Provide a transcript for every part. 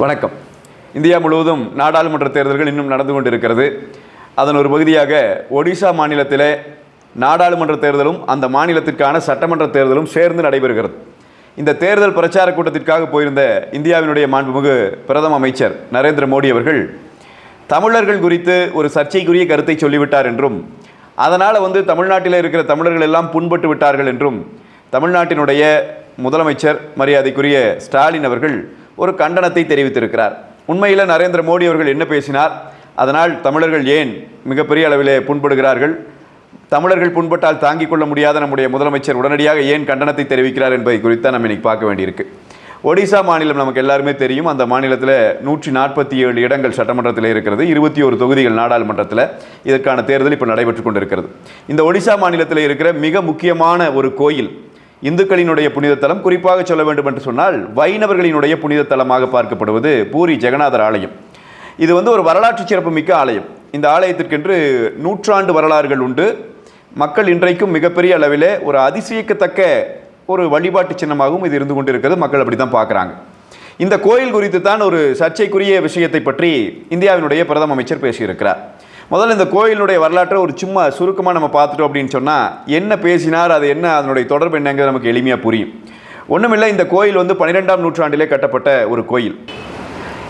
வணக்கம். இந்தியா முழுவதும் நாடாளுமன்ற தேர்தல்கள் இன்னும் நடந்து கொண்டிருக்கிறது. அதன் ஒரு பகுதியாக ஒடிசா மாநிலத்தில் நாடாளுமன்ற தேர்தலும் அந்த மாநிலத்திற்கான சட்டமன்ற தேர்தலும் சேர்ந்து நடைபெறுகிறது. இந்த தேர்தல் பிரச்சார கூட்டத்திற்காக போயிருந்த இந்தியாவினுடைய மாண்புமிகு பிரதம அமைச்சர் நரேந்திர மோடி அவர்கள் தமிழர்கள் குறித்து ஒரு சர்ச்சைக்குரிய கருத்தை சொல்லிவிட்டார் என்றும் அதனால் வந்து தமிழ்நாட்டில் இருக்கிற தமிழர்கள் எல்லாம் புண்பட்டு விட்டார்கள் என்றும் தமிழ்நாட்டினுடைய முதலமைச்சர் மரியாதைக்குரிய ஸ்டாலின் அவர்கள் ஒரு கண்டனத்தை தெரிவித்திருக்கிறார். உண்மையில் நரேந்திர மோடி அவர்கள் என்ன பேசினார்? அதனால் தமிழர்கள் ஏன் மிகப்பெரிய அளவிலே புண்படுகிறார்கள்? தமிழர்கள் புண்பட்டால் தாங்கிக் கொள்ள முடியாத நம்முடைய முதலமைச்சர் உடனடியாக ஏன் கண்டனத்தை தெரிவிக்கிறார் என்பதை குறித்து நம்ம இன்னைக்கு பார்க்க வேண்டியிருக்கு. ஒடிசா மாநிலம் நமக்கு எல்லாருமே தெரியும். அந்த மாநிலத்தில் நூற்றி நாற்பத்தி ஏழு இடங்கள் சட்டமன்றத்தில் இருக்கிறது. இருபத்தி ஒரு தொகுதிகள் நாடாளுமன்றத்தில் இதற்கான தேர்தல் இப்போ நடைபெற்று கொண்டிருக்கிறது. இந்த ஒடிசா மாநிலத்தில் இருக்கிற மிக முக்கியமான ஒரு கோயில் இந்துக்களினுடைய புனித தலம் குறிப்பாக சொல்ல வேண்டும் என்று சொன்னால் வைணவர்களினுடைய புனித தலமாக பார்க்கப்படுவது பூரி ஜெகநாதர் ஆலயம். இது வந்து ஒரு வரலாற்று சிறப்புமிக்க ஆலயம். இந்த ஆலயத்திற்கென்று நூற்றாண்டு வரலாறுகள் உண்டு. மக்கள் இன்றைக்கும் மிகப்பெரிய அளவிலே ஒரு அதிசயிக்கத்தக்க ஒரு வழிபாட்டு சின்னமாகவும் இது இருந்து கொண்டிருக்கிறது. மக்கள் அப்படி தான் பார்க்குறாங்க. இந்த கோயில் குறித்து தான் ஒரு சர்ச்சைக்குரிய விஷயத்தை பற்றி இந்தியாவினுடைய பிரதம அமைச்சர் பேசியிருக்கிறார். முதல்ல இந்த கோயிலுடைய வரலாற்றை ஒரு சும்மா சுருக்கமாக நம்ம பார்த்துட்டோம் அப்படின்னு சொன்னால் என்ன பேசினார் அது என்ன அதனுடைய தொடர்பு என்னங்கிறது நமக்கு எளிமையாக புரியும். ஒன்றுமில்லை இந்த கோயில் வந்து பன்னிரெண்டாம் நூற்றாண்டிலே கட்டப்பட்ட ஒரு கோயில்.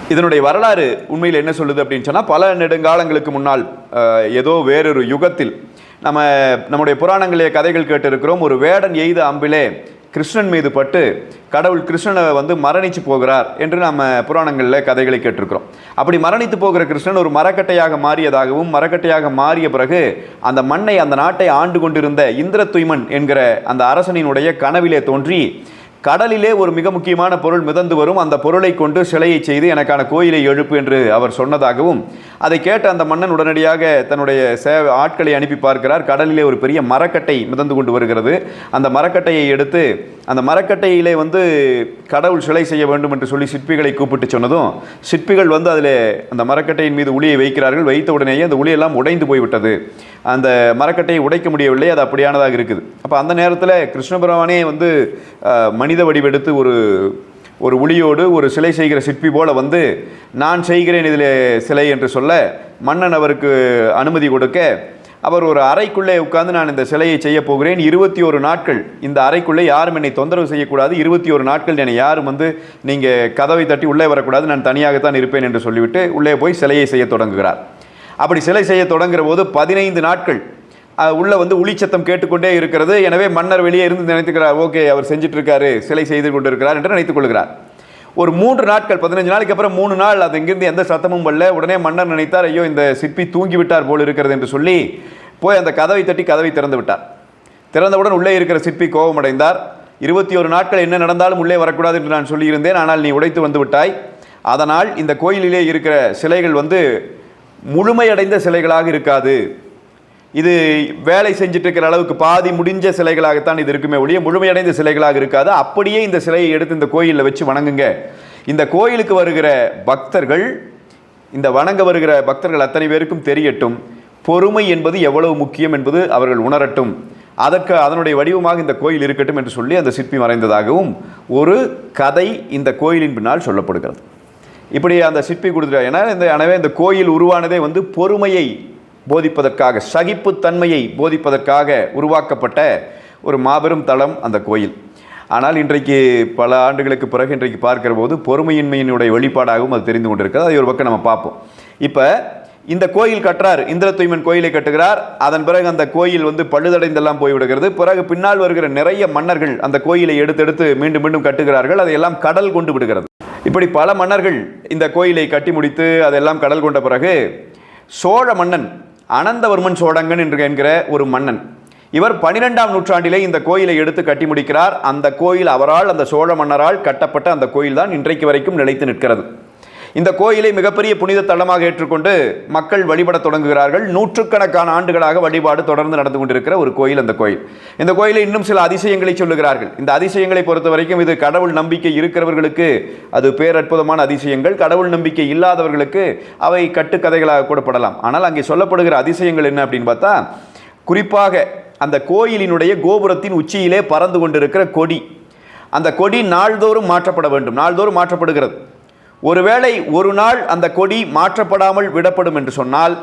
இதனுடைய வரலாறு உண்மையில் என்ன சொல்லுது அப்படின்னு சொன்னால் பல நெடுங்காலங்களுக்கு முன்னால் ஏதோ வேறொரு யுகத்தில் நம்ம நம்முடைய புராணங்களிலே கதைகள் கேட்டிருக்கிறோம் ஒரு வேடன் எய்த அம்பிலே கிருஷ்ணன் மீது பட்டு கடவுள் கிருஷ்ணனை வந்து மரணித்து போகிறார் என்று நம்ம புராணங்களில் கதைகளை கேட்டிருக்கிறோம். அப்படி மரணித்து போகிற கிருஷ்ணன் ஒரு மரக்கட்டையாக மாறியதாகவும் மரக்கட்டையாக மாறிய பிறகு அந்த மண்ணை அந்த நாட்டை ஆண்டு கொண்டிருந்த இந்திரத்துய்மன் என்கிற அந்த அரசனினுடைய கனவிலே தோன்றி கடலிலே ஒரு மிக முக்கியமான பொருள் மிதந்து வரும். அந்த பொருளை கொண்டு சிலையை செய்து எனக்கான கோயிலை எழுப்பு என்று அவர் சொன்னதாகவும் அதை கேட்ட அந்த மன்னன் உடனடியாக தன்னுடைய சேவை ஆட்களை அனுப்பி பார்க்கிறார். கடலிலே ஒரு பெரிய மரக்கட்டை மிதந்து கொண்டு வருகிறது. அந்த மரக்கட்டையை எடுத்து அந்த மரக்கட்டையிலே வந்து கடவுள் சிலை செய்ய வேண்டும் என்று சொல்லி சிற்பிகளை கூப்பிட்டு சொன்னதும் சிற்பிகள் வந்து அதில் அந்த மரக்கட்டையின் மீது உளியை வைக்கிறார்கள். வைத்த உடனேயே அந்த உளியெல்லாம் உடைந்து போய்விட்டது. அந்த மரக்கட்டையை உடைக்க முடியவில்லை அது அப்படியானதாக இருக்குது. அப்போ அந்த நேரத்தில் கிருஷ்ண வந்து மனித வடிவெடுத்து ஒரு ஒரு உளியோடு ஒரு சிலை செய்கிற சிற்பி போல வந்து நான் செய்கிறேன் இதில் சிலை என்று சொல்ல மன்னன் அவருக்கு அனுமதி கொடுக்க அவர் ஒரு அறைக்குள்ளே உட்கார்ந்து நான் இந்த சிலையை செய்ய போகிறேன். இருபத்தி ஒரு நாட்கள். இந்த அறைக்குள்ளே யாரும் என்னை தொந்தரவு செய்யக்கூடாது. இருபத்தி ஒரு நாட்கள் என்னை யாரும் வந்து நீங்கள் கதவை தட்டி உள்ளே வரக்கூடாது. நான் தனியாகத்தான் இருப்பேன் என்று சொல்லிவிட்டு உள்ளே போய் சிலையை செய்ய தொடங்குகிறார். அப்படி சிலை செய்ய தொடங்குற போது பதினைந்து நாட்கள் உள்ளே வந்து உளிச்சத்தம் கேட்டுக்கொண்டே இருக்கிறது. எனவே மன்னர் வெளியே இருந்து நினைத்துக்கிறார் ஓகே அவர் செஞ்சுட்டு இருக்காரு சிலை செய்து கொண்டிருக்கிறார் என்று நினைத்துக் கொள்கிறார் ஒரு மூன்று நாட்கள் பதினஞ்சு நாளைக்கு அப்புறம் மூணு நாள் அது இங்கிருந்து எந்த சத்தமும் வரல. உடனே மன்னர் நினைத்தார் ஐயோ இந்த சிற்பி தூங்கி விட்டார் போல் இருக்கிறது என்று சொல்லி போய் அந்த கதவை தட்டி கதவை திறந்து விட்டார். திறந்தவுடன் உள்ளே இருக்கிற சிற்பி கோபமடைந்தார். இருபத்தி ஒரு நாட்கள் என்ன நடந்தாலும் உள்ளே வரக்கூடாது என்று நான் சொல்லியிருந்தேன். ஆனால் நீ உடைத்து வந்து விட்டாய். அதனால் இந்த கோயிலிலே இருக்கிற சிலைகள் வந்து முழுமையடைந்த சிலைகளாக இருக்காது. இது வேலை செஞ்சுட்டு இருக்கிற அளவுக்கு பாதி முடிஞ்ச சிலைகளாகத்தான் இது இருக்குமே ஒழிய முழுமையடைந்த சிலைகளாக இருக்காது. அப்படியே இந்த சிலையை எடுத்து இந்த கோயிலில் வச்சு வணங்குங்க. இந்த கோயிலுக்கு வருகிற பக்தர்கள் இந்த வணங்க வருகிற பக்தர்கள் அத்தனை பேருக்கும் தெரியட்டும். பொறுமை என்பது எவ்வளவு முக்கியம் என்பது அவர்கள் உணரட்டும். அதற்கு அதனுடைய வடிவமாக இந்த கோயில் இருக்கட்டும் என்று சொல்லி அந்த சிற்பி மறைந்ததாகவும் ஒரு கதை இந்த கோயிலின் பின்னால் சொல்லப்படுகிறது. இப்படி அந்த சிற்பி கொடுத்துட்டார். ஏன்னா இந்த எனவே இந்த கோயில் உருவானதே வந்து பொறுமையை போதிப்பதற்காக சகிப்புத்தன்மையை போதிப்பதற்காக உருவாக்கப்பட்ட ஒரு மாபெரும் தளம் அந்த கோயில். ஆனால் இன்றைக்கு பல ஆண்டுகளுக்கு பிறகு இன்றைக்கு பார்க்கிற போது பொறுமையின்மையினுடைய வெளிப்பாடாகவும் அது தெரிந்து கொண்டிருக்கிறது. அதை ஒரு பக்கம் நம்ம பார்ப்போம். இப்போ இந்த கோயில் கட்டுறார். இந்திர தூய்மன் கோயிலை கட்டுகிறார். அதன் பிறகு அந்த கோயில் வந்து பழுதடைந்தெல்லாம் போய்விடுகிறது. பிறகு பின்னால் வருகிற நிறைய மன்னர்கள் அந்த கோயிலை எடுத்தெடுத்து மீண்டும் மீண்டும் கட்டுகிறார்கள். அதையெல்லாம் கடல் கொண்டு விடுகிறது. இப்படி பல மன்னர்கள் இந்த கோயிலை கட்டி முடித்து அதெல்லாம் கடல் கொண்ட பிறகு சோழ மன்னன் அனந்தவர்மன் சோழங்கன் என்று என்கிற ஒரு மன்னன் இவர் பனிரெண்டாம் நூற்றாண்டிலே இந்த கோயிலை எடுத்து கட்டி முடிக்கிறார். அந்த கோயில் அவரால் அந்த சோழ மன்னரால் கட்டப்பட்ட அந்த கோயில் தான் இன்றைக்கு வரைக்கும் நிலைத்து நிற்கிறது. இந்த கோயிலை மிகப்பெரிய புனித தலமாக ஏற்றுக்கொண்டு மக்கள் வழிபட தொடங்குகிறார்கள். நூற்றுக்கணக்கான ஆண்டுகளாக வழிபாடு தொடர்ந்து நடந்து கொண்டிருக்கிற ஒரு கோயில் அந்த கோயில். இந்த கோயிலை இன்னும் சில அதிசயங்களை சொல்லுகிறார்கள். இந்த அதிசயங்களை பொறுத்த வரைக்கும் இது கடவுள் நம்பிக்கை இருக்கிறவர்களுக்கு அது பேரற்புதமான அதிசயங்கள். கடவுள் நம்பிக்கை இல்லாதவர்களுக்கு அவை கட்டுக்கதைகளாக கூடப்படலாம் ஆனால் அங்கே சொல்லப்படுகிற அதிசயங்கள் என்ன அப்படின்னு பார்த்தா குறிப்பாக அந்த கோயிலினுடைய கோபுரத்தின் உச்சியிலே பறந்து கொண்டிருக்கிற கொடி. அந்த கொடி நாள்தோறும் மாற்றப்பட வேண்டும். நாள்தோறும் மாற்றப்படுகிறது. ஒருவேளை ஒரு நாள் அந்த கொடி மாற்றப்படாமல் விடப்படும் என்று சொன்னால்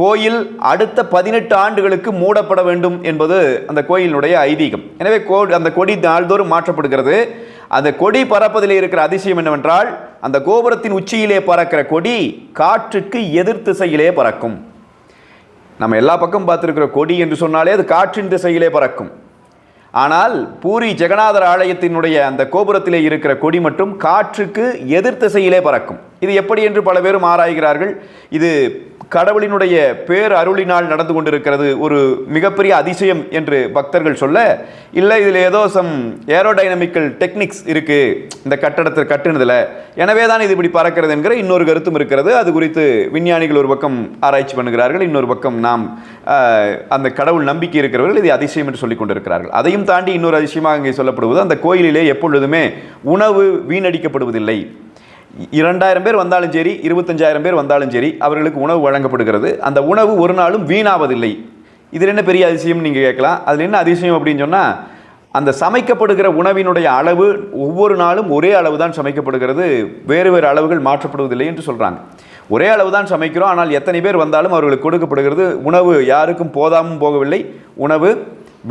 கோயில் அடுத்த பதினெட்டு ஆண்டுகளுக்கு மூடப்பட வேண்டும் என்பது அந்த கோயிலினுடைய ஐதீகம். எனவே கோ அந்த கொடி நாள்தோறும் மாற்றப்படுகிறது. அந்த கொடி பறப்பதில் இருக்கிற அதிசயம் என்னவென்றால் அந்த கோபுரத்தின் உச்சியிலே பறக்கிற கொடி காற்றுக்கு எதிர் திசையிலே பறக்கும். நம்ம எல்லா பக்கம் பார்த்துருக்கிற கொடி என்று சொன்னாலே அது காற்றின் திசையிலே பறக்கும். ஆனால் பூரி ஜெகநாதர் ஆலயத்தினுடைய அந்த கோபுரத்திலே இருக்கிற கொடி மட்டும் காற்றுக்கு எதிர் திசையிலே பறக்கும். இது எப்படி என்று பல பேரும் ஆராய்கிறார்கள். இது கடவுளினுடைய பேர் அருளினால் நடந்து கொண்டிருக்கிறது ஒரு மிகப்பெரிய அதிசயம் என்று பக்தர்கள் சொல்ல இல்லை இதில் ஏதோ சம் ஏரோடைனமிக்கல் டெக்னிக்ஸ் இருக்குது இந்த கட்டடத்தை கட்டுனதில். எனவே தான் இது இப்படி பறக்கிறது என்கிற இன்னொரு கருத்தும் இருக்கிறது. அது குறித்து விஞ்ஞானிகள் ஒரு பக்கம் ஆராய்ச்சி பண்ணுகிறார்கள் இன்னொரு பக்கம் நாம் அந்த கடவுள் நம்பிக்கை இருக்கிறவர்கள் இது அதிசயம் என்று சொல்லிக் கொண்டிருக்கிறார்கள். அதையும் தாண்டி இன்னொரு அதிசயமாக இங்கே சொல்லப்படுவது அந்த கோயிலிலே எப்பொழுதுமே உணவு வீணடிக்கப்படுவதில்லை. இரண்டாயிரம் பேர் வந்தாலும் சரி இருபத்தஞ்சாயிரம் பேர் வந்தாலும் சரி அவர்களுக்கு உணவு வழங்கப்படுகிறது. அந்த உணவு ஒரு நாளும் வீணாவதில்லை. இதில் என்ன பெரிய அதிசயம் நீங்கள் கேட்கலாம். அதில் என்ன அதிசயம் அப்படின்னு சொன்னால் அந்த சமைக்கப்படுகிற உணவினுடைய அளவு ஒவ்வொரு நாளும் ஒரே அளவு தான் சமைக்கப்படுகிறது. வேறு வேறு அளவுகள் மாற்றப்படுவதில்லை என்று சொல்கிறாங்க ஒரே அளவு தான் சமைக்கிறோம் ஆனால் எத்தனை பேர் வந்தாலும் அவர்களுக்கு கொடுக்கப்படுகிறது. உணவு யாருக்கும் போதாமும் போகவில்லை. உணவு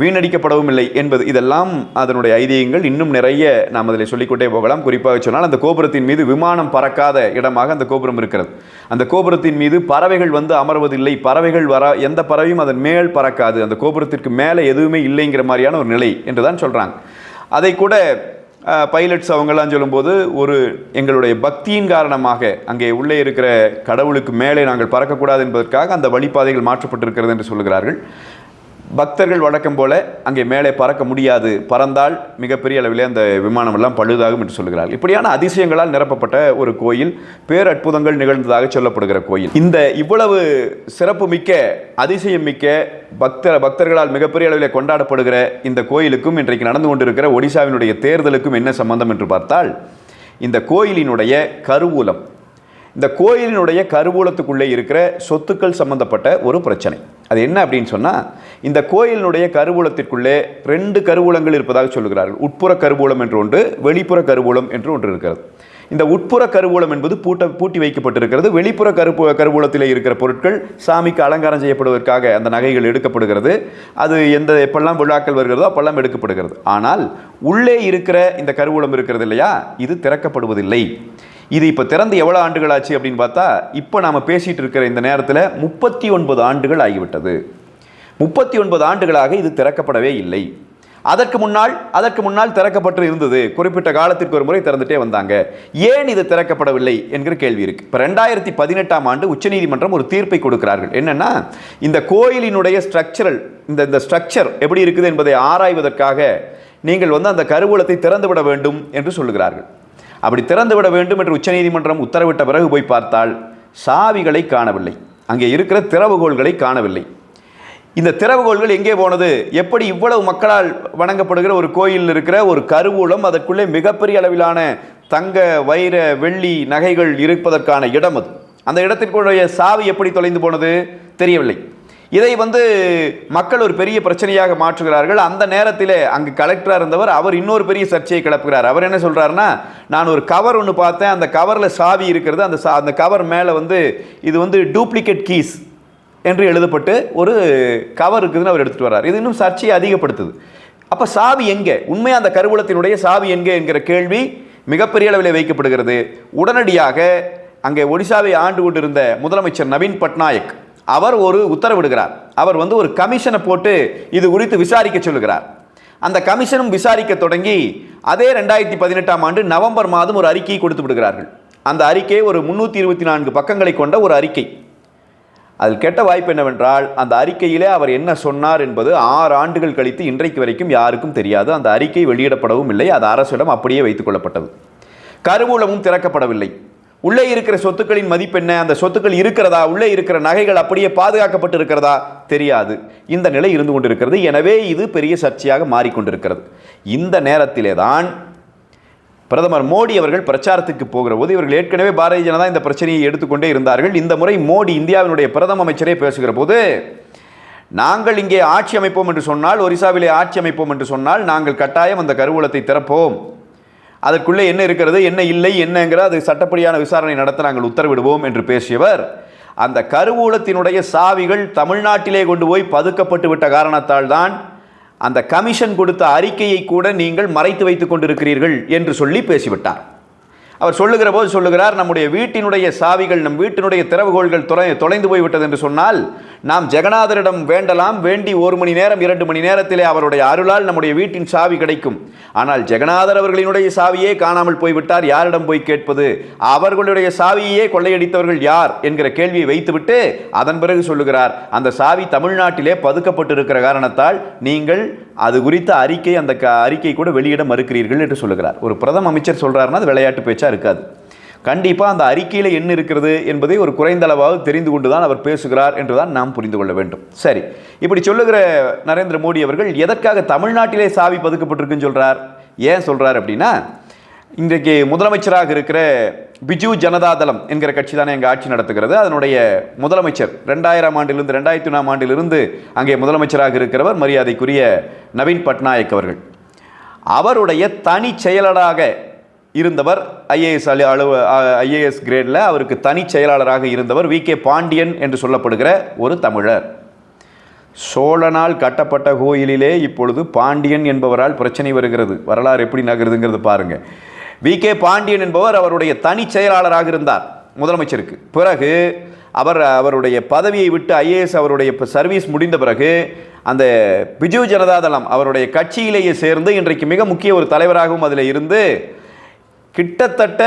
வீணடிக்கப்படவும் இல்லை என்பது. இதெல்லாம் அதனுடைய ஐதீகங்கள். இன்னும் நிறைய நாம் அதில் சொல்லிக்கொண்டே போகலாம். குறிப்பாக சொன்னால் அந்த கோபுரத்தின் மீது விமானம் பறக்காத இடமாக அந்த கோபுரம் இருக்கிறது. அந்த கோபுரத்தின் மீது பறவைகள் வந்து அமர்வதில்லை. பறவைகள் வர எந்த பறவையும் அதன் மேல் பறக்காது. அந்த கோபுரத்திற்கு மேலே எதுவுமே இல்லைங்கிற மாதிரியான ஒரு நிலை என்று தான் சொல்கிறாங்க அதை கூட பைலட்ஸ் அவங்கெல்லாம் சொல்லும்போது ஒரு எங்களுடைய பக்தியின் காரணமாக அங்கே உள்ளே இருக்கிற கடவுளுக்கு மேலே நாங்கள் பறக்கக்கூடாது என்பதற்காக அந்த வழிபாதைகள் மாற்றப்பட்டிருக்கிறது என்று சொல்கிறார்கள் பக்தர்கள் வழக்கம் போல அங்கே மேலே பறக்க முடியாது. பறந்தால் மிகப்பெரிய அளவிலே அந்த விமானம் எல்லாம் பழுதாகும் என்று சொல்லுகிறார்கள் இப்படியான அதிசயங்களால் நிரப்பப்பட்ட ஒரு கோயில் பேரற்புதங்கள் நிகழ்ந்ததாக சொல்லப்படுகிற கோயில். இந்த இவ்வளவு சிறப்பு மிக்க அதிசயம் மிக்க பக்தர் பக்தர்களால் மிகப்பெரிய அளவில் கொண்டாடப்படுகிற இந்த கோயிலுக்கும் இன்றைக்கு நடந்து கொண்டிருக்கிற ஒடிசாவினுடைய தேர்தலுக்கும் என்ன சம்பந்தம் என்று பார்த்தால் இந்த கோயிலினுடைய கருவூலம் இந்த கோயிலினுடைய கருவூலத்துக்குள்ளே இருக்கிற சொத்துக்கள் சம்பந்தப்பட்ட ஒரு பிரச்சனை. அது என்ன அப்படின்னு சொன்னால் இந்த கோயிலினுடைய கருவூலத்திற்குள்ளே ரெண்டு கருவூலங்கள் இருப்பதாக சொல்லுகிறார்கள். உட்புற கருவூலம் என்று ஒன்று வெளிப்புற கருவூலம் என்று ஒன்று இருக்கிறது. இந்த உட்புற கருவூலம் என்பது பூட்ட பூட்டி வைக்கப்பட்டிருக்கிறது. வெளிப்புற கருப்பு கருவூலத்தில் இருக்கிற பொருட்கள் சாமிக்கு அலங்காரம் செய்யப்படுவதற்காக அந்த நகைகள் எடுக்கப்படுகிறது. அது எந்த எப்பெல்லாம் விழாக்கள் வருகிறதோ அப்பெல்லாம் எடுக்கப்படுகிறது. ஆனால் உள்ளே இருக்கிற இந்த கருவூலம் இருக்கிறது இல்லையா? இது திறக்கப்படுவதில்லை. இது இப்போ திறந்து எவ்வளோ ஆண்டுகள் ஆச்சு அப்படின்னு பார்த்தா இப்போ நாம் பேசிகிட்டு இருக்கிற இந்த நேரத்தில் முப்பத்தி ஒன்பது ஆண்டுகள் ஆகிவிட்டது. முப்பத்தி ஒன்பது ஆண்டுகளாக இது திறக்கப்படவே இல்லை. அதற்கு முன்னால் அதற்கு முன்னால் திறக்கப்பட்டு இருந்தது. குறிப்பிட்ட காலத்திற்கு ஒரு முறை திறந்துட்டே வந்தாங்க. ஏன் இது திறக்கப்படவில்லை என்கிற கேள்வி இருக்கு. இப்போ ரெண்டாயிரத்தி பதினெட்டாம் ஆண்டு உச்சநீதிமன்றம் ஒரு தீர்ப்பை கொடுக்கிறார்கள். என்னன்னா இந்த கோயிலினுடைய ஸ்ட்ரக்சரல் இந்த இந்த ஸ்ட்ரக்சர் எப்படி இருக்குது என்பதை ஆராய்வதற்காக நீங்கள் வந்து அந்த கருவூலத்தை திறந்துவிட வேண்டும் என்று சொல்லுகிறார்கள். அப்படி திறந்துவிட வேண்டும் என்று உச்சநீதிமன்றம் உத்தரவிட்ட பிறகு போய் பார்த்தால் சாவிகளை காணவில்லை. அங்கே இருக்கிற திறவுகோள்களை காணவில்லை. இந்த திறவுகோள்கள் எங்கே போனது? எப்படி இவ்வளவு மக்களால் வணங்கப்படுகிற ஒரு கோயிலில் இருக்கிற ஒரு கருவூலம் அதற்குள்ளே மிகப்பெரிய அளவிலான தங்க வைர வெள்ளி நகைகள் இருப்பதற்கான இடம் அது. அந்த இடத்திற்குடைய சாவி எப்படி தொலைந்து போனது? தெரியவில்லை. இதை வந்து மக்கள் ஒரு பெரிய பிரச்சனையாக மாற்றுகிறார்கள். அந்த நேரத்திலே அங்கு கலெக்டராக இருந்தவர் அவர் இன்னொரு பெரிய சர்ச்சையை கிளப்புகிறார். அவர் என்ன சொல்கிறாருன்னா நான் ஒரு கவர் ஒன்று பார்த்தேன். அந்த கவரில் சாவி இருக்கிறது. அந்த சா அந்த கவர் மேலே வந்து இது வந்து டூப்ளிகேட் கீஸ். என்று எழுதப்பட்டு ஒரு கவர் இருக்குதுன்னு அவர் எடுத்துட்டு வர்றார். இது இன்னும் சர்ச்சையை அதிகப்படுத்துது. அப்போ சாவி எங்கே? உண்மையாக அந்த கருவூலத்தினுடைய சாவி எங்கே என்கிற கேள்வி மிகப்பெரிய அளவில் வைக்கப்படுகிறது. உடனடியாக அங்கே ஒடிசாவை ஆண்டு கொண்டிருந்த முதலமைச்சர் நவீன் பட்நாயக் அவர் ஒரு உத்தரவிடுகிறார். அவர் வந்து ஒரு கமிஷனை போட்டு இது குறித்து விசாரிக்க சொல்லுகிறார். அந்த கமிஷனும் விசாரிக்க தொடங்கி அதே ரெண்டாயிரத்தி பதினெட்டாம் ஆண்டு நவம்பர் மாதம் ஒரு அறிக்கையை கொடுத்து விடுகிறார்கள். அந்த அறிக்கை ஒரு முன்னூற்றி இருபத்தி நான்கு பக்கங்களை கொண்ட ஒரு அறிக்கை. அதில் கெட்ட வாய்ப்பு என்னவென்றால் அந்த அறிக்கையிலே அவர் என்ன சொன்னார் என்பது ஆறு ஆண்டுகள் கழித்து இன்றைக்கு வரைக்கும் யாருக்கும் தெரியாது. அந்த அறிக்கை வெளியிடப்படவும் இல்லை. அது அரசிடம் அப்படியே வைத்துக் கொள்ளப்பட்டது. கருவூலமும் திறக்கப்படவில்லை. உள்ளே இருக்கிற சொத்துக்களின் மதிப்பு என்ன? அந்த சொத்துக்கள் இருக்கிறதா? உள்ளே இருக்கிற நகைகள் அப்படியே பாதுகாக்கப்பட்டு இருக்கிறதா தெரியாது. இந்த நிலை இருந்து கொண்டிருக்கிறது. எனவே இது பெரிய சர்ச்சையாக மாறிக்கொண்டிருக்கிறது. இந்த நேரத்திலே தான் பிரதமர் மோடி அவர்கள் பிரச்சாரத்துக்கு போகிற போது இவர்கள் ஏற்கனவே பாரதிய ஜனதா இந்த பிரச்சனையை எடுத்துக்கொண்டே இருந்தார்கள். இந்த முறை மோடி இந்தியாவினுடைய பிரதம அமைச்சரே பேசுகிற போது நாங்கள் இங்கே ஆட்சி அமைப்போம் என்று சொன்னால் ஒரிசாவிலே ஆட்சி அமைப்போம் என்று சொன்னால் நாங்கள் கட்டாயம் அந்த கருவூலத்தை திறப்போம். அதற்குள்ளே என்ன இருக்கிறது என்ன இல்லை என்னங்கிற அது சட்டப்படியான விசாரணை நடத்த நாங்கள் உத்தரவிடுவோம் என்று பேசியவர். அந்த கருவூலத்தினுடைய சாவிகள் தமிழ்நாட்டிலே கொண்டு போய் பதுக்கப்பட்டு விட்ட காரணத்தால் தான் அந்த கமிஷன் கொடுத்த அறிக்கையை கூட நீங்கள் மறைத்து வைத்துக் கொண்டிருக்கிறீர்கள் என்று சொல்லி பேசிவிட்டார். அவர் சொல்லுகிற போது சொல்லுகிறார் நம்முடைய வீட்டினுடைய சாவிகள் நம் வீட்டினுடைய திறவுகோள்கள் தொலை தொலைந்து போய்விட்டது என்று சொன்னால் நாம் ஜெகநாதரிடம் வேண்டலாம் வேண்டி ஒரு மணி நேரம் இரண்டு மணி நேரத்திலே அவருடைய அருளால் நம்முடைய வீட்டின் சாவி கிடைக்கும். ஆனால் ஜெகநாதர் அவர்களினுடைய சாவியே காணாமல் போய்விட்டார் யாரிடம் போய் கேட்பது? அவர்களுடைய சாவியே கொள்ளையடித்தவர்கள் யார்? என்கிற கேள்வியை வைத்துவிட்டு அதன் பிறகு சொல்லுகிறார் அந்த சாவி தமிழ்நாட்டிலே பதுக்கப்பட்டிருக்கிற காரணத்தால் நீங்கள் அது குறித்த அறிக்கை அந்த க- அறிக்கை கூட வெளியிட மறுக்கிறீர்கள் என்று சொல்லுகிறார். ஒரு பிரதம அமைச்சர் சொல்கிறாருன்னா அது விளையாட்டு பேச்சாக இருக்காது. கண்டிப்பாக அந்த அறிக்கையில் என்ன இருக்கிறது என்பதை ஒரு குறைந்த தெரிந்து கொண்டு தான் அவர் பேசுகிறார் என்று தான் நாம் புரிந்து கொள்ள வேண்டும். சரி இப்படி சொல்லுகிற நரேந்திர மோடி அவர்கள் எதற்காக தமிழ்நாட்டிலே சாவி பதுக்கப்பட்டிருக்குன்னு சொல்கிறார் ஏன் சொல்கிறார் அப்படின்னா இன்றைக்கு முதலமைச்சராக இருக்கிற பிஜு ஜனதாதளம் என்கிற கட்சி தானே எங்கள் ஆட்சி நடத்துகிறது. அதனுடைய முதலமைச்சர் ரெண்டாயிரம் ஆண்டிலிருந்து ரெண்டாயிரத்தி ஒன்றாம் ஆண்டிலிருந்து அங்கே முதலமைச்சராக இருக்கிறவர் மரியாதைக்குரிய நவீன் பட்நாயக் அவர்கள். அவருடைய தனி செயலராக இருந்தவர் ஐஏஎஸ் அலு அலுவ ஐஏஎஸ் கிரேடில் அவருக்கு தனி செயலாளராக இருந்தவர் வி கே பாண்டியன் என்று சொல்லப்படுகிற ஒரு தமிழர். சோழனால் கட்டப்பட்ட கோயிலிலே இப்பொழுது பாண்டியன் என்பவரால் பிரச்சனை வருகிறது. வரலாறு எப்படி நகருதுங்கிறது பாருங்கள் வி கே பாண்டியன் என்பவர் அவருடைய தனி செயலாளராக இருந்தார் முதலமைச்சருக்கு. பிறகு அவர் அவருடைய பதவியை விட்டு ஐஏஎஸ் அவருடைய சர்வீஸ் முடிந்த பிறகு அந்த பிஜு ஜனதாதளம் அவருடைய கட்சியிலேயே சேர்ந்து இன்றைக்கு மிக முக்கிய ஒரு தலைவராகவும் அதில் இருந்து கிட்டத்தட்ட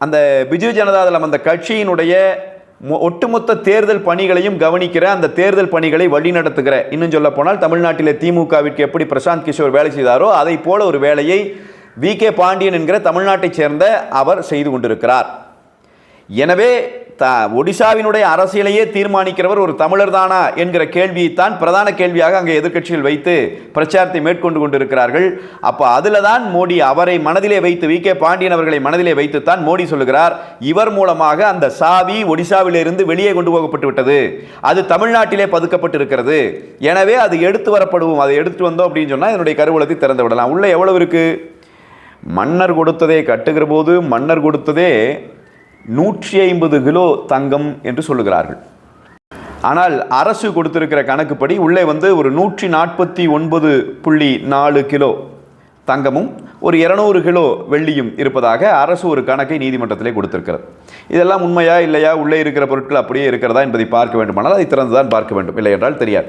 அந்த பிஜு ஜனதாதளம் அந்த கட்சியினுடைய மொ- ஒட்டுமொத்த தேர்தல் பணிகளையும் கவனிக்கிற அந்த தேர்தல் பணிகளை வழிநடத்துகிற இன்னும் சொல்ல போனால் தமிழ்நாட்டில் திமுகவிற்கு எப்படி பிரசாந்த் கிஷோர் வேலை செய்தாரோ அதை போல ஒரு வேலையை வி கே பாண்டியன் என்கிற தமிழ்நாட்டைச் சேர்ந்த அவர் செய்து கொண்டிருக்கிறார். எனவே த ஒடிசாவினுடைய அரசியலையே தீர்மானிக்கிறவர் ஒரு தமிழர் தானா என்கிற கேள்வியைத்தான் பிரதான கேள்வியாக அங்கே எதிர்க்கட்சியில் வைத்து பிரச்சாரத்தை மேற்கொண்டு கொண்டிருக்கிறார்கள். அப்போ அதில் தான் மோடி அவரை மனதிலே வைத்து வி கே பாண்டியன் அவர்களை மனதிலே வைத்துத்தான் மோடி சொல்லுகிறார் இவர் மூலமாக அந்த சாவி ஒடிசாவிலிருந்து வெளியே கொண்டு போகப்பட்டு விட்டது. அது தமிழ்நாட்டிலே பதுக்கப்பட்டிருக்கிறது. எனவே அது எடுத்து வரப்படுவோம் அதை எடுத்துட்டு வந்தோம் அப்படின்னு சொன்னால் இதனுடைய கருவூலத்தை திறந்து விடலாம். உள்ளே எவ்வளவு இருக்குது மன்னர் கொடுத்ததே கட்டுகிற போது மன்னர் கொடுத்ததே நூற்றி ஐம்பது கிலோ தங்கம் என்று சொல்லுகிறார்கள். ஆனால் அரசு கொடுத்திருக்கிற கணக்குப்படி உள்ளே வந்து ஒரு நூற்றி நாற்பத்தி ஒன்பது புள்ளி நாலு கிலோ தங்கமும் ஒரு இரநூறு கிலோ வெள்ளியும் இருப்பதாக அரசு ஒரு கணக்கை நீதிமன்றத்திலே கொடுத்திருக்கிறது. இதெல்லாம் உண்மையா இல்லையா? உள்ளே இருக்கிற பொருட்கள் அப்படியே இருக்கிறதா என்பதை பார்க்க வேண்டுமானால் அதை திறந்துதான் பார்க்க வேண்டும். இல்லை என்றால் தெரியாது.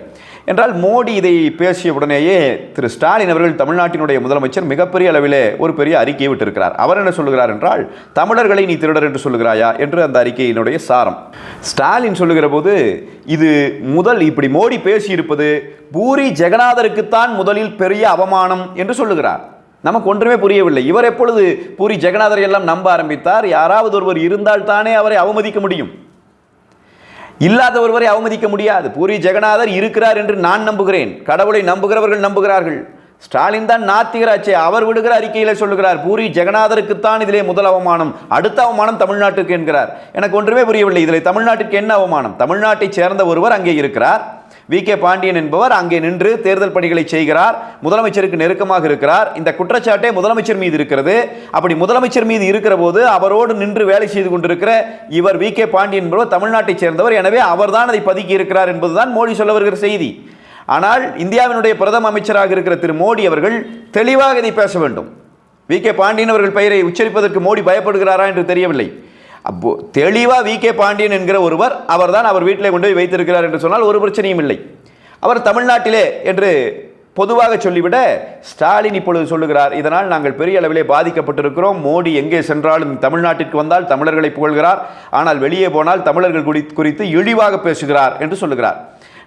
என்றால் மோடி இதை பேசிய உடனேயே திரு ஸ்டாலின் அவர்கள் தமிழ்நாட்டினுடைய முதலமைச்சர் மிகப்பெரிய அளவிலே ஒரு பெரிய அறிக்கையை விட்டிருக்கிறார். அவர் என்ன சொல்லுகிறார் என்றால் தமிழர்களை நீ திருடர் என்று சொல்லுகிறாயா? என்று அந்த அறிக்கையினுடைய சாரம். ஸ்டாலின் சொல்லுகிற போது இது முதல் இப்படி மோடி பேசியிருப்பது பூரி ஜெகநாதருக்குத்தான் முதலில் பெரிய அவமானம் என்று சொல்லுகிறார். நமக்கு ஒன்றுமே புரியவில்லை. இவர் எப்பொழுது பூரி ஜெகநாதரை எல்லாம் நம்ப ஆரம்பித்தார்? யாராவது ஒருவர் இருந்தால் தானே அவரை அவமதிக்க முடியும். இல்லாத ஒருவரை அவமதிக்க முடியாது. பூரி ஜெகநாதர் இருக்கிறார் என்று நான் நம்புகிறேன். கடவுளை நம்புகிறவர்கள் நம்புகிறார்கள். ஸ்டாலின் தான் நாத்திகராச்சே அவர் விடுகிற அறிக்கையில சொல்லுகிறார் பூரி ஜெகநாதருக்குத்தான் இதிலே முதல் அவமானம் அடுத்த அவமானம் தமிழ்நாட்டுக்கு என்கிறார். எனக்கு ஒன்றுமே புரியவில்லை இதில் தமிழ்நாட்டிற்கு என்ன அவமானம்? தமிழ்நாட்டைச் சேர்ந்த ஒருவர் அங்கே இருக்கிறார். வி கே பாண்டியன் என்பவர் அங்கே நின்று தேர்தல் பணிகளை செய்கிறார். முதலமைச்சருக்கு நெருக்கமாக இருக்கிறார். இந்த குற்றச்சாட்டே முதலமைச்சர் மீது இருக்கிறது. அப்படி முதலமைச்சர் மீது இருக்கிற போது அவரோடு நின்று வேலை செய்து கொண்டிருக்கிற இவர் வி கே பாண்டியன் என்பவர் தமிழ்நாட்டைச் சேர்ந்தவர். எனவே அவர்தான் அதை பதுக்கி இருக்கிறார் என்பதுதான் மோடி சொல்ல வருகிற செய்தி. ஆனால் இந்தியாவினுடைய பிரதம அமைச்சராக இருக்கிற திரு மோடி அவர்கள் தெளிவாக இதை பேச வேண்டும். வி கே பாண்டியன் அவர்கள் பெயரை உச்சரிப்பதற்கு மோடி பயப்படுகிறாரா என்று தெரியவில்லை. அப்போ தெளிவாக வி கே பாண்டியன் என்கிற ஒருவர் அவர்தான் அவர் வீட்டில் கொண்டு போய் வைத்திருக்கிறார் என்று சொன்னால் ஒரு பிரச்சனையும் இல்லை. அவர் தமிழ்நாட்டிலே என்று பொதுவாக சொல்லிவிட ஸ்டாலின் இப்பொழுது சொல்லுகிறார் இதனால் நாங்கள் பெரிய அளவிலே பாதிக்கப்பட்டிருக்கிறோம் மோடி எங்கே சென்றாலும் தமிழ்நாட்டிற்கு வந்தால் தமிழர்களை புகழ்கிறார் ஆனால் வெளியே போனால் தமிழர்கள் குறி- குறித்து இழிவாக பேசுகிறார் என்று சொல்லுகிறார்.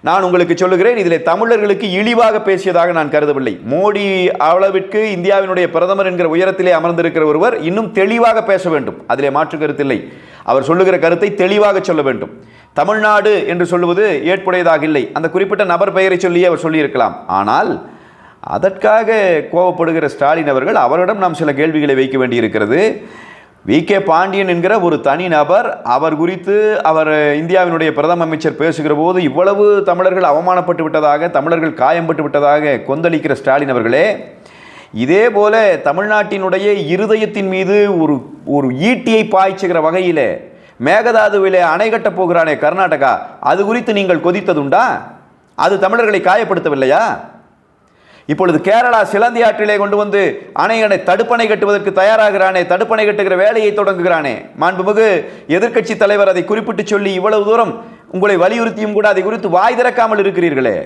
நான் உங்களுக்கு சொல்லுகிறேன் இதில் தமிழர்களுக்கு இழிவாக பேசியதாக நான் கருதவில்லை. மோடி அளவிற்கு இந்தியாவினுடைய பிரதமர் என்கிற உயரத்திலே அமர்ந்திருக்கிற ஒருவர் இன்னும் தெளிவாக பேச வேண்டும். அதிலே மாற்று கருத்தில்லை அவர் சொல்லுகிற கருத்தை தெளிவாக சொல்ல வேண்டும். தமிழ்நாடு என்று சொல்லுவது ஏற்புடையதாக இல்லை. அந்த குறிப்பிட்ட நபர் பெயரை சொல்லி அவர் சொல்லியிருக்கலாம். ஆனால் அதற்காக கோவப்படுகிற ஸ்டாலின் அவர்கள் அவரிடம் நாம் சில கேள்விகளை வைக்க வேண்டியிருக்கிறது. வி. கே. பாண்டியன் என்கிற ஒரு தனி நபர். அவர் குறித்து அவர் இந்தியாவினுடைய பிரதம அமைச்சர் பேசுகிற போது இவ்வளவு தமிழர்கள் அவமானப்பட்டு விட்டதாக தமிழர்கள் காயம்பட்டு விட்டதாக கொந்தளிக்கிற ஸ்டாலின் அவர்களே இதே போல தமிழ்நாட்டினுடைய இருதயத்தின் மீது ஒரு ஒரு ஈட்டியை பாய்ச்சுகிற வகையிலே மேகதாதுவிலே அணை கட்டப் போகிறானே கர்நாடகா. அது குறித்து நீங்கள் கொதித்ததுண்டா? அது தமிழர்களை காயப்படுத்தவில்லையா? இப்பொழுது கேரளா சிலந்தி ஆற்றிலே கொண்டு வந்து அணையணை தடுப்பணை கட்டுவதற்கு தயாராகிறானே தடுப்பணை கட்டுகிற வேலையை தொடங்குகிறானே. மாண்புமிகு எதிர்க்கட்சி தலைவர் அதை குறிப்பிட்டு சொல்லி இவ்வளவு தூரம் உங்களை வலியுறுத்தியும் கூட அதை குறித்து வாய் திறக்காமல் இருக்கிறீர்களே.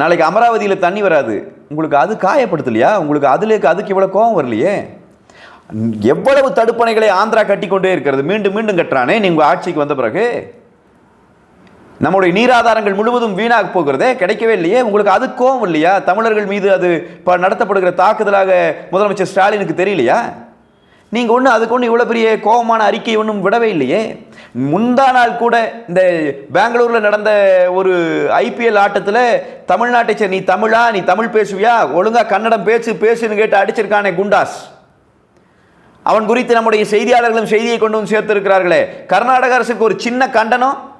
நாளைக்கு அமராவதியில் தண்ணி வராது. உங்களுக்கு அது காயப்படுத்தலையா? உங்களுக்கு அதிலேக்கு அதுக்கு இவ்வளோ கோபம் வரலையே? எவ்வளவு தடுப்பணைகளை ஆந்திரா கட்டி கொண்டே இருக்கிறது. மீண்டும் மீண்டும் கட்டுறானே? நீங்கள் ஆட்சிக்கு வந்த பிறகு. நம்முடைய நீராதாரங்கள் முழுவதும் வீணாக போகிறதே கிடைக்கவே இல்லையே. உங்களுக்கு அது கோவம் இல்லையா? தமிழர்கள் மீது அது இப்போ நடத்தப்படுகிற தாக்குதலாக முதலமைச்சர் ஸ்டாலினுக்கு தெரியலையா? நீங்கள் ஒன்றும் அதுக்கு ஒன்று இவ்வளோ பெரிய கோபமான அறிக்கை ஒன்றும் விடவே இல்லையே. முந்தா நாள் கூட இந்த பெங்களூரில் நடந்த ஒரு ஐபிஎல் ஆட்டத்தில் தமிழ்நாட்டை நீ தமிழா? நீ தமிழ் பேசுவியா? ஒழுங்காக கன்னடம் பேசு பேசுன்னு கேட்டு அடிச்சிருக்கானே குண்டாஸ். அவன் குறித்து நம்முடைய செய்தியாளர்களும் செய்தியை கொண்டு வந்து சேர்த்திருக்கிறார்களே. கர்நாடக அரசுக்கு ஒரு சின்ன கண்டனம்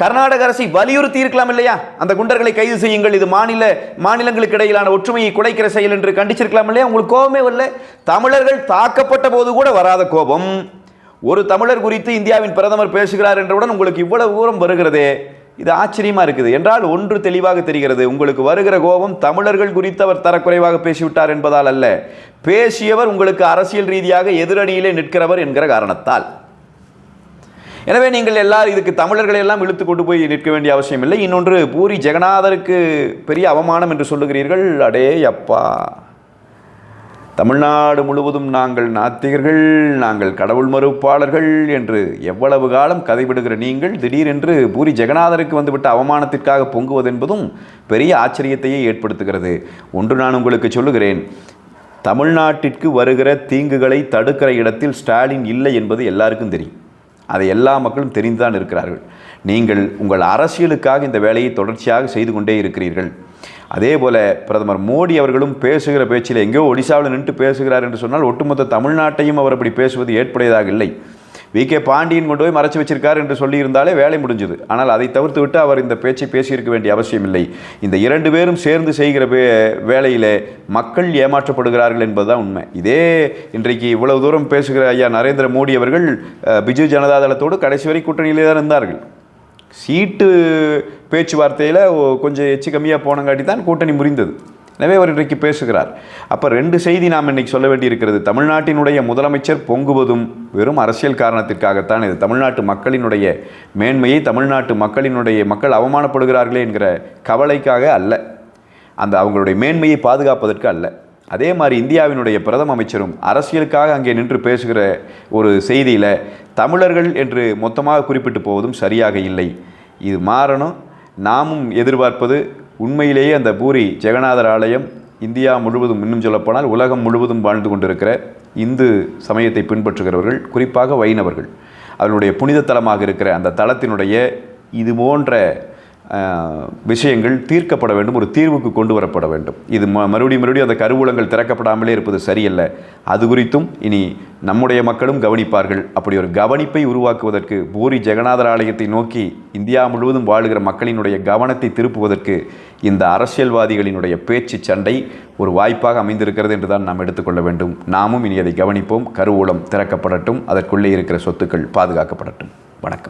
கர்நாடக அரசை வலியுறுத்தி இருக்கலாம் இல்லையா? அந்த குண்டர்களை கைது செய்யுங்கள். இது மாநில மாநிலங்களுக்கு இடையிலான ஒற்றுமையை குடைக்கிற செயல் என்று கண்டிச்சிருக்கலாம் இல்லையா? உங்களுக்கு கோபமே வரல? தமிழர்கள் தாக்கப்பட்ட போது கூட வராத கோபம். ஒரு தமிழர் குறித்து இந்தியாவின் பிரதமர் பேசுகிறார் என்றவுடன் உங்களுக்கு இவ்வளவு தூரம் வருகிறதே. இது ஆச்சரியமாக இருக்குது. என்றால் ஒன்று தெளிவாக தெரிகிறது. உங்களுக்கு வருகிற கோபம் தமிழர்கள் குறித்து அவர் தரக்குறைவாக பேசிவிட்டார் என்பதால் அல்ல. பேசியவர் உங்களுக்கு அரசியல் ரீதியாக எதிரணியிலே நிற்கிறவர் என்கிற காரணத்தால். எனவே நீங்கள் எல்லாரும் இதுக்கு தமிழர்களை எல்லாம் இழுத்து கொண்டு போய் நிற்க வேண்டிய அவசியம் இல்லை. இன்னொன்று பூரி ஜெகநாதருக்கு பெரிய அவமானம் என்று சொல்லுகிறீர்கள். அடே அப்பா. தமிழ்நாடு முழுவதும் நாங்கள் நாத்திகர்கள் நாங்கள் கடவுள் மறுப்பாளர்கள் என்று எவ்வளவு காலம் கதைவிடுகிற நீங்கள் திடீரென்று பூரி ஜெகநாதருக்கு வந்துவிட்ட அவமானத்திற்காக பொங்குவது என்பதும் பெரிய ஆச்சரியத்தையே ஏற்படுத்துகிறது. ஒன்று நான் உங்களுக்கு சொல்லுகிறேன். தமிழ்நாட்டிற்கு வருகிற தீங்குகளை தடுக்கிற இடத்தில் ஸ்டாலின் இல்லை என்பது எல்லாருக்கும் தெரியும். அதை எல்லா மக்களும் தெரிந்துதான் இருக்கிறார்கள். நீங்கள் உங்கள் அரசியலுக்காக இந்த வேலையை தொடர்ச்சியாக செய்து கொண்டே இருக்கிறீர்கள். அதே போல் பிரதமர் மோடி அவர்களும் பேசுகிற பேச்சில் எங்கேயோ ஒடிசாவில் நின்று பேசுகிறார் என்று சொன்னால் ஒட்டுமொத்த தமிழ்நாட்டையும் அவர் அப்படி பேசுவது ஏற்புடையதாக இல்லை. வி. கே. பாண்டியன் கொண்டு போய் மறைச்சு வச்சிருக்கார் என்று சொல்லியிருந்தாலே வேலை முடிஞ்சது. ஆனால் அதை தவிர்த்து விட்டு அவர் இந்த பேச்சை பேசியிருக்க வேண்டிய அவசியம் இல்லை. இந்த இரண்டு பேரும் சேர்ந்து செய்கிற வே வேலையிலே மக்கள் ஏமாற்றப்படுகிறார்கள் என்பதுதான் உண்மை. இதே இன்றைக்கு இவ்வளவு தூரம் பேசுகிற ஐயா நரேந்திர மோடி அவர்கள் பிஜு ஜனதா தளத்தோடு கடைசி வரை கூட்டணியிலே தான் இருந்தார்கள். சீட்டு பேச்சுவார்த்தையில் கொஞ்சம் எச்சு கம்மியாக போனங்காட்டி தான் கூட்டணி முறிந்தது. எனவே அவர் இன்றைக்கு பேசுகிறார். அப்போ ரெண்டு செய்தி நாம் இன்னைக்கு சொல்ல வேண்டியிருக்கிறது. தமிழ்நாட்டினுடைய முதலமைச்சர் பொங்குவதும் வெறும் அரசியல் காரணத்திற்காகத்தான் இது. தமிழ்நாட்டு மக்களினுடைய மேன்மையை தமிழ்நாட்டு மக்களினுடைய மக்கள் அவமானப்படுகிறார்களே என்கிற கவலைக்காக அல்ல. அந்த அவங்களுடைய மேன்மையை பாதுகாப்பதற்கு அல்ல. அதே மாதிரி இந்தியாவினுடைய பிரதம அமைச்சரும் அரசியலுக்காக அங்கே நின்று பேசுகிற ஒரு செய்தியில் தமிழர்கள் என்று மொத்தமாக குறிப்பிட்டு போவதும் சரியாக இல்லை. இது மாறணும். நாமும் எதிர்பார்ப்பது உண்மையிலேயே அந்த பூரி ஜெகநாதர் ஆலயம் இந்தியா முழுவதும் இன்னும் சொல்லப்போனால் உலகம் முழுவதும் வாழ்ந்து கொண்டிருக்கிற இந்து சமயத்தை பின்பற்றுகிறவர்கள் குறிப்பாக வைணவர்கள். அதனுடைய புனித தலமாக இருக்கிற அந்த தலத்தினுடைய இது போன்ற விஷயங்கள் தீர்க்கப்பட வேண்டும் ஒரு தீர்வுக்கு கொண்டு வரப்பட வேண்டும். இது ம மறுபடியும் மறுபடியும் அந்த கருவூலங்கள் திறக்கப்படாமலே இருப்பது சரியல்ல. அது குறித்தும் இனி நம்முடைய மக்களும் கவனிப்பார்கள். அப்படி ஒரு கவனிப்பை உருவாக்குவதற்கு பூரி ஜெகநாதர் ஆலயத்தை நோக்கி இந்தியா முழுவதும் வாழுகிற மக்களினுடைய கவனத்தை திருப்புவதற்கு இந்த அரசியல்வாதிகளினுடைய பேச்சு சண்டை ஒரு வாய்ப்பாக அமைந்திருக்கிறது என்று தான் நாம் எடுத்துக்கொள்ள வேண்டும். நாமும் இனி அதை கவனிப்போம். கருவூலம் திறக்கப்படட்டும். அதற்குள்ளே இருக்கிற சொத்துக்கள் பாதுகாக்கப்படட்டும். வணக்கம்.